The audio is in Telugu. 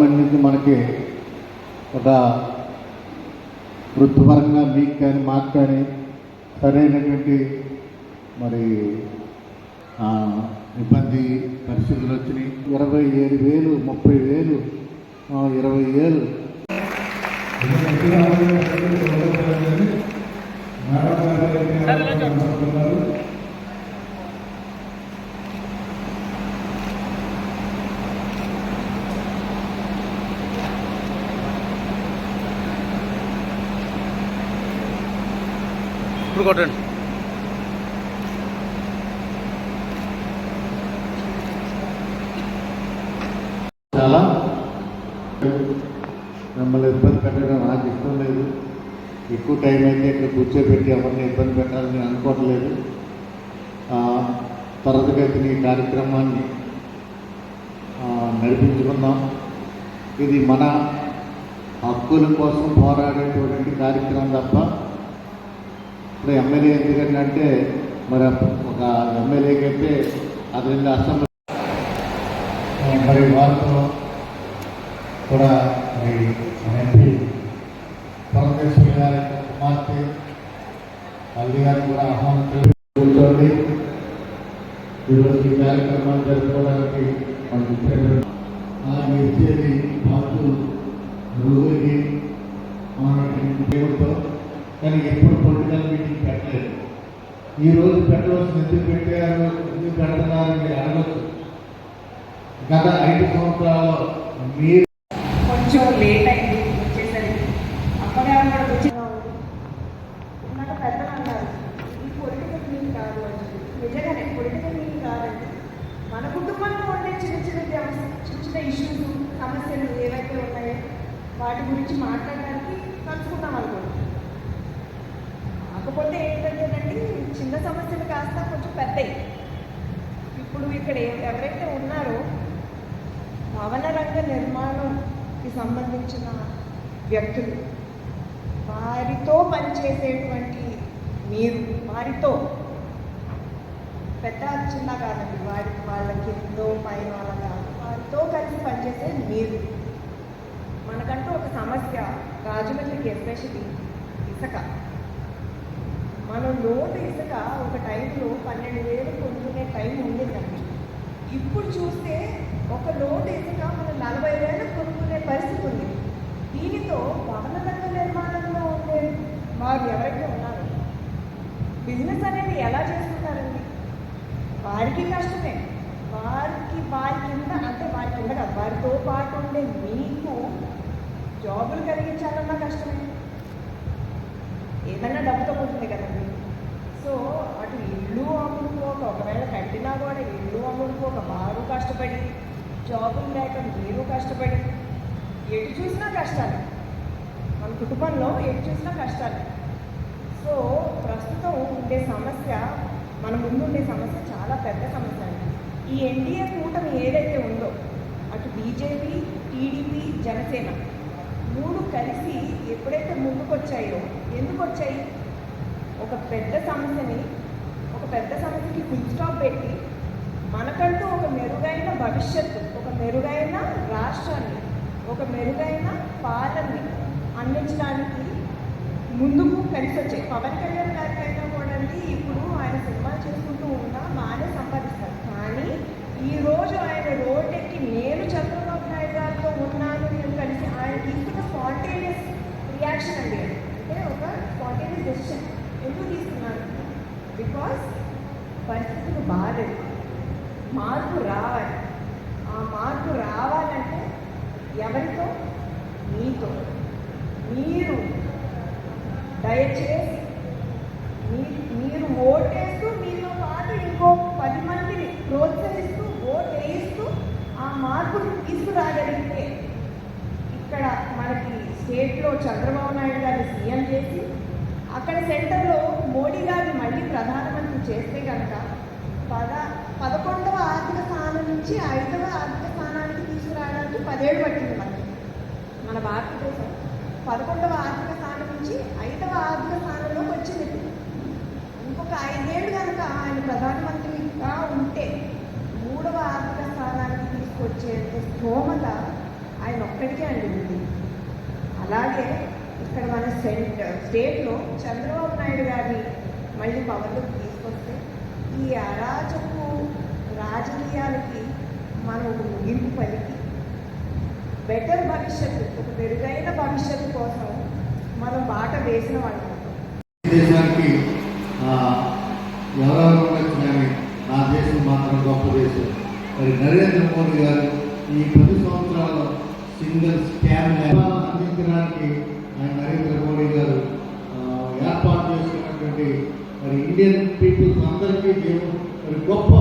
గవర్నమెంట్ నుంచి మనకి ఒక వృత్తిపరంగా మీకు కానీ మాకు కానీ సరైనటువంటి మరి ఇబ్బంది పరిస్థితులు వచ్చినాయి. ఇరవై ఏడు వేలు ముప్పై వేలు ఆ, ఇరవై వేలు ఇప్పుడు కొట్టండి. చాలా. మిమ్మల్ని ఇబ్బంది పెట్టడం నాకు ఇష్టం లేదు. ఎక్కువ టైం అయితే ఇక్కడ కూర్చోబెట్టి ఎవరిని ఇబ్బంది పెట్టాలని అనుకోవట్లేదు. ఆ, త్వరగతిన ఈ కార్యక్రమాన్ని నడిపించుకుందాం. ఇది మన హక్కుల కోసం పోరాడేటువంటి కార్యక్రమం తప్ప ఇప్పుడు ఎమ్మెల్యే ఎందుకంటే మరి ఒక ఎమ్మెల్యేకి అయితే అది అసెంబ్లీ మరి వారితో కూడా మరి ఎంపీ పరమేశ్వరి గారి కుమార్తె తల్లి గారు కూడా ఆహ్వానం తెలిపి ఈరోజు ఈ కార్యక్రమాన్ని జరుపుకోవడానికి మనకు ఇచ్చేది ఇచ్చేది మాకు రోజుకి మనకి దేవుడితో కానీ ఎప్పుడు పొలిటికల్ మీటింగ్ పెట్టలేదు. ఈ రోజు పెట్టవలసిన ఎందుకు పెట్టారు ఎందుకు పెడుతున్నారు మీరు అడగచ్చు. గత ఐదు సంవత్సరాల్లో మీరు కొంచెం లేట్ అయింది వచ్చేసరికి. అమ్మగారు కూడా వచ్చి నాకు పెద్దలు అన్నారు ఇది పొలిటికల్ మీన్ కాదు అని చెప్పి. నిజంగానే పొలిటికల్ మీన్ కాదండి. మన కుటుంబంలో ఉండే చిన్న చిన్న వ్యవస్థ చిన్న చిన్న ఇష్యూస్ సమస్యలు ఏవైతే ఉన్నాయో వాటి గురించి మాట్లాడడానికి కలుసుకుందాం అనుకోండి కాకపోతే ఏంటంటేనండి చిన్న సమస్యలు కాస్త కొంచెం పెద్దవి ఇప్పుడు ఇక్కడ ఎవరైతే ఉన్నారో భవన రంగ నిర్మాణంకి సంబంధించిన వ్యక్తులు వారితో పనిచేసేటువంటి మీరు వారితో పెద్ద చిన్న కాదండి వారి వాళ్ళ కిందో పైన వాళ్ళ కాదు వారితో కలిసి పనిచేసే మీరు. మనకంటూ ఒక సమస్య రాజమండ్రికి ఎస్పెషలీ ఇసుక. మనం లోటు ఇసుక ఒక టైంలో పన్నెండు వేలు కొనుక్కునే టైం ఉండేదండి. ఇప్పుడు చూస్తే ఒక లోటు ఇసుక మనం నలభై వేలు కొనుక్కునే పరిస్థితి ఉంది. దీనితో భవన రంగ నిర్మాణంలో ఉండే వారు ఎవరైతే ఉన్నారు బిజినెస్ అనేది ఎలా చేసుకుంటారండి? వారికి కష్టమే. వారికి వారి కింద అంటే వారి కింద కాదు వారితో పాటు ఉండే మీకు జాబులు కలిగించాలన్నా కష్టమే. ఏదైనా డబ్బుతో ఉంటుంది కదండి. సో అటు ఇల్లు అమ్ముకోక ఒకవేళ కట్టినా కూడా ఇల్లు అమ్ముకోక వారు కష్టపడి జాబులు లేక మీరు కష్టపడి ఎటు చూసినా కష్టాలు. మన కుటుంబంలో ఎటు చూసినా కష్టాలు. సో ప్రస్తుతం ఉండే సమస్య మన ముందు ఉండే సమస్య చాలా పెద్ద సమస్య అండి. ఈ ఎన్డీఏ కూటమి ఏదైతే ఉందో అటు బీజేపీ టీడీపీ జనసేన మూడు కలిసి వచ్చాయో ఎందుకు వచ్చాయి ఒక పెద్ద సమస్యని ఒక పెద్ద సమస్యకి ఫుల్ స్టాప్ పెట్టి మనకంటూ ఒక మెరుగైన భవిష్యత్తు ఒక మెరుగైన రాష్ట్రాన్ని ఒక మెరుగైన పాలనని అందించడానికి ముందుకు కలిసి వచ్చాయి పవన్ కళ్యాణ్ గారికి అయినా కూడా ఇప్పుడు ఆయన సినిమా చేసుకుంటూ ఉన్నా బాగానే సంపాదిస్తారు. కానీ ఈరోజు ఆయన రోడ్డెక్కి నేను చంద్రబాబు నాయుడు గారితో ఉన్నాను నేను కలిసి ఆయన తీసుకున్న స్పాంటేనియస్ రియాక్షన్ అండి అంటే ఒక స్పాంటేనియస్ డెసిషన్ ఎందుకు తీసుకున్నాను? బికాస్ పరిస్థితులు బాగాలేదు మార్పు రావాలి. ఆ మార్పు రావాలంటే ఎవరితో? మీతో. మీరు దయచేసి మీ- మీరు ఓటేస్తూ మీతో పాటు ఇంకో పది మందిని ప్రోత్సహిస్తూ ఓట్ వేయిస్తూ ఆ మార్పుని తీసుకురాగలిగితే స్టేట్లో చంద్రబాబు నాయుడు గారిని సీఎం చేసి అక్కడ సెంటర్లో మోడీ గారిని మళ్ళీ ప్రధానమంత్రి చేస్తే కనుక పద పదకొండవ ఆర్థిక స్థానం నుంచి ఐదవ ఆర్థిక స్థానానికి తీసుకురావడానికి పదేళ్ళు పట్టింది మనకి. మన భారతదేశం. పదకొండవ ఆర్థిక స్థానం నుంచి ఐదవ ఆర్థిక స్థానంలోకి వచ్చింది. ఇంకొక ఐదేళ్ళు కనుక ఆయన ప్రధానమంత్రిగా ఉంటే మూడవ ఆర్థిక స్థానానికి తీసుకొచ్చే స్తోమత ఆయన ఒక్కడికే అండి ఉంది. అలాగే ఇక్కడ మన సెంట్ స్టేట్లో చంద్రబాబు నాయుడు గారిని మళ్ళీ పవర్లోకి తీసుకొస్తే ఈ అరాచకు రాజకీయాలకి మనం ఒక ముగింపు పలికి. బెటర్ భవిష్యత్తు ఒక మెరుగైన భవిష్యత్తు కోసం మనం బాట వేసిన వాళ్ళం. దేశానికి ఎవరెవరు కానీ నా దేశం మాత్రం గొప్ప దేశం. మరి నరేంద్ర మోడీ గారు ఈ పది సంవత్సరాల సింగిల్ స్కామ్ అందించడానికి ఆయన నరేంద్ర మోడీ గారు ఏర్పాటు చేసినటువంటి మరి ఇండియన్ పీపుల్స్ అందరికీ దేవుడు మరి గొప్ప